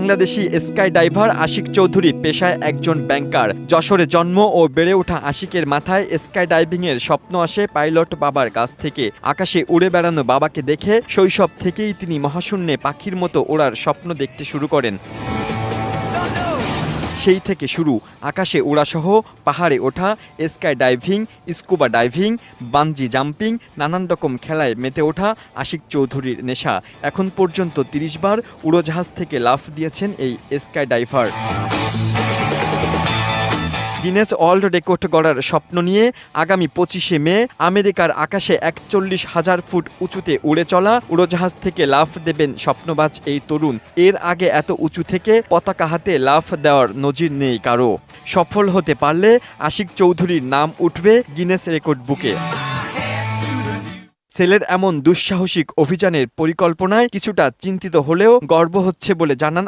Bangladeshi sky diver Ashiq Chowdhury পেশায় একজন ব্যাংকার। যশোরে জন্ম ও বেড়ে ওঠা আশিকের মাথায় স্কাই এর স্বপ্ন আসে পাইলট বাবার কাছ থেকে। আকাশে উড়ে বেড়ানো বাবাকে দেখে শৈশব থেকেই তিনি মহাশূন্যে পাখির মতো ওড়ার স্বপ্ন দেখতে শুরু করেন। সেই থেকে শুরু। আকাশে ওড়াসহ পাহাড়ে ওঠা, sky diving, scuba diving, bungee jumping, নানান রকম খেলায় মেতে ওঠা আশিক চৌধুরীর নেশা। এখন পর্যন্ত তিরিশ বার উড়োজাহাজ থেকে লাফ দিয়েছেন এই sky diver. Guinness world record গড়ার স্বপ্ন নিয়ে আগামী পঁচিশে মে আমেরিকার আকাশে একচল্লিশ হাজার ফুট উঁচুতে উড়ে চলা উড়োজাহাজ থেকে লাফ দেবেন স্বপ্নবাজ এই তরুণ। এর আগে এত উঁচু থেকে পতাকা হাতে লাফ দেওয়ার নজির নেই কারও। সফল হতে পারলে আশিক চৌধুরীর নাম উঠবে গিনেস রেকর্ড বুকে। ছেলের এমন দুঃসাহসিক অভিযানের পরিকল্পনায় কিছুটা চিন্তিত হলেও গর্ব হচ্ছে বলে জানান